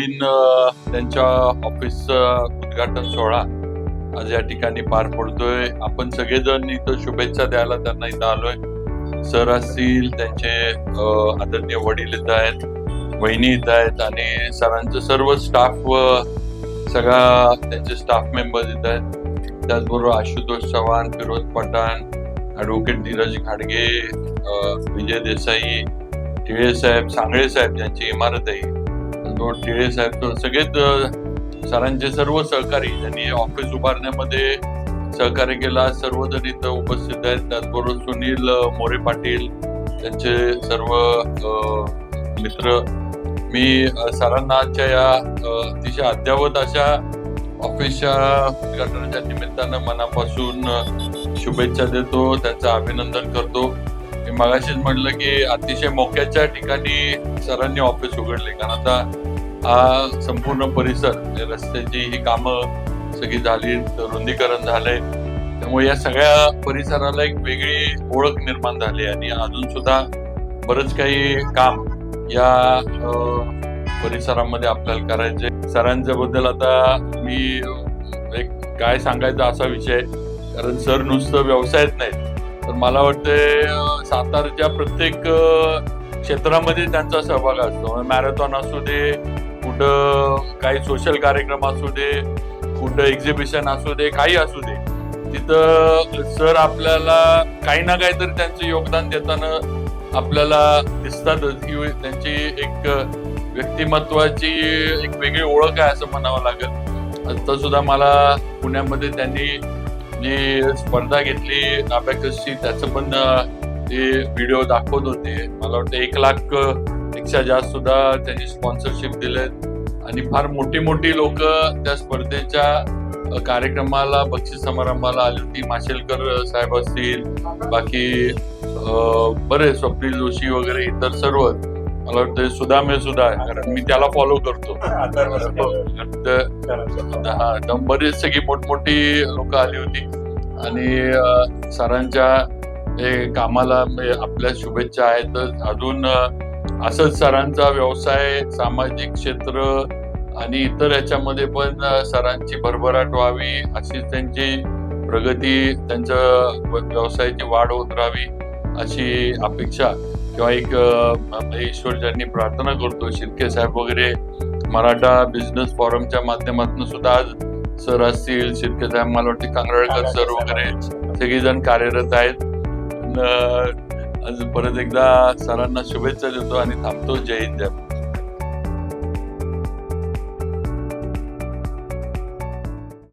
नवीन त्यांच्या ऑफिसचा उद्घाटन सोहळा. आज या ठिकाणी पार पडतोय. आपण सगळेजण इथं शुभेच्छा द्यायला त्यांना इथं आलोय. सर असतील त्यांचे आदरणीय वडील इथं आहेत वहिनी इथं आहेत आणि सरांचं सर्व स्टाफ व सगळा त्यांचे स्टाफ मेंबर्स इथं आहेत. त्याचबरोबर आशुतोष चव्हाण फिरोज पठाण ॲडव्होकेट धीरज घाडगे विजय देसाई टिळे साहेब सांगळे साहेब ज्यांची इमारत आहे त्याचबरोबर टिळे साहेब तो सगळेच सरांचे सर्व सहकारी त्यांनी ऑफिस उभारण्यामध्ये सहकार्य केला. सर्वजण इथं उपस्थित आहेत. त्याचबरोबर सुनील मोरे पाटील त्यांचे सर्व मित्र. मी सरांना आजच्या या अतिशय अद्यावत अशा ऑफिसच्या उद्घाटनाच्या निमित्तानं मनापासून शुभेच्छा देतो. त्यांचं अभिनंदन करतो. मगाशीच म्हटलं की अतिशय मोक्याच्या ठिकाणी सरांनी ऑफिस उघडले. कारण आता हा संपूर्ण परिसर म्हणजे रस्त्याची ही कामं सगळी झाली रुंदीकरण झालंय. त्यामुळे या सगळ्या परिसराला एक वेगळी ओळख निर्माण झाली आणि अजून सुद्धा बरंच काही काम या परिसरामध्ये आपल्याला करायचे सरांच्या बद्दल आता मी एक काय सांगायचा असा विषय कारण सर नुसतं व्यवसायात नाहीत. तर मला वाटतंय सातारच्या प्रत्येक क्षेत्रामध्ये त्यांचा सहभाग असतो. म्हणजे मॅरेथॉन असू दे कुठं काही सोशल कार्यक्रम असू दे कुठं एक्झिबिशन असू दे काही असू दे तिथं सर आपल्याला काही ना काहीतरी त्यांचं योगदान देताना आपल्याला दिसतातच. ही त्यांची एक व्यक्तिमत्वाची एक वेगळी ओळख आहे असं म्हणावं लागेल. आता सुद्धा मला पुण्यामध्ये त्यांनी जी स्पर्धा घेतली अबॅकसची त्याचं पण ते व्हिडिओ दाखवत होते. मला वाटतं एक लाखपेक्षा जास्त सुद्धा त्यांनी स्पॉन्सरशिप दिलेत आणि फार मोठी मोठी लोक त्या स्पर्धेच्या कार्यक्रमाला बक्षीस समारंभाला आली होती. माशेलकर साहेब असतील बाकी बरे स्वप्नील जोशी वगैरे इतर सर्व. मला वाटतं सुद्धा आहे, कारण मी त्याला फॉलो करतो. हा बरीच सगळी मोठमोठी लोक आली होती. आणि सरांच्या हे कामाला म्हणजे आपल्या शुभेच्छा आहेत. अजून असंच सरांचा व्यवसाय सामाजिक क्षेत्र आणि इतर याच्यामध्ये पण सरांची भरभराट व्हावी अशी त्यांची प्रगती त्यांच्या व्यवसायाची वाढ होत राहावी अशी अपेक्षा. किंवा एक ईश्वरच्यांनी प्रार्थना करतो. शिर्के साहेब वगैरे मराठा बिझनेस फॉरमच्या माध्यमातून सुद्धा आज सर असतील शिर्के साहेब मला वाटते कांगराळकर सर वगैरे सगळेजण कार्यरत आहेत. आज परत एकदा सरांना शुभेच्छा देतो आणि थांबतो. जय हिंद. जय.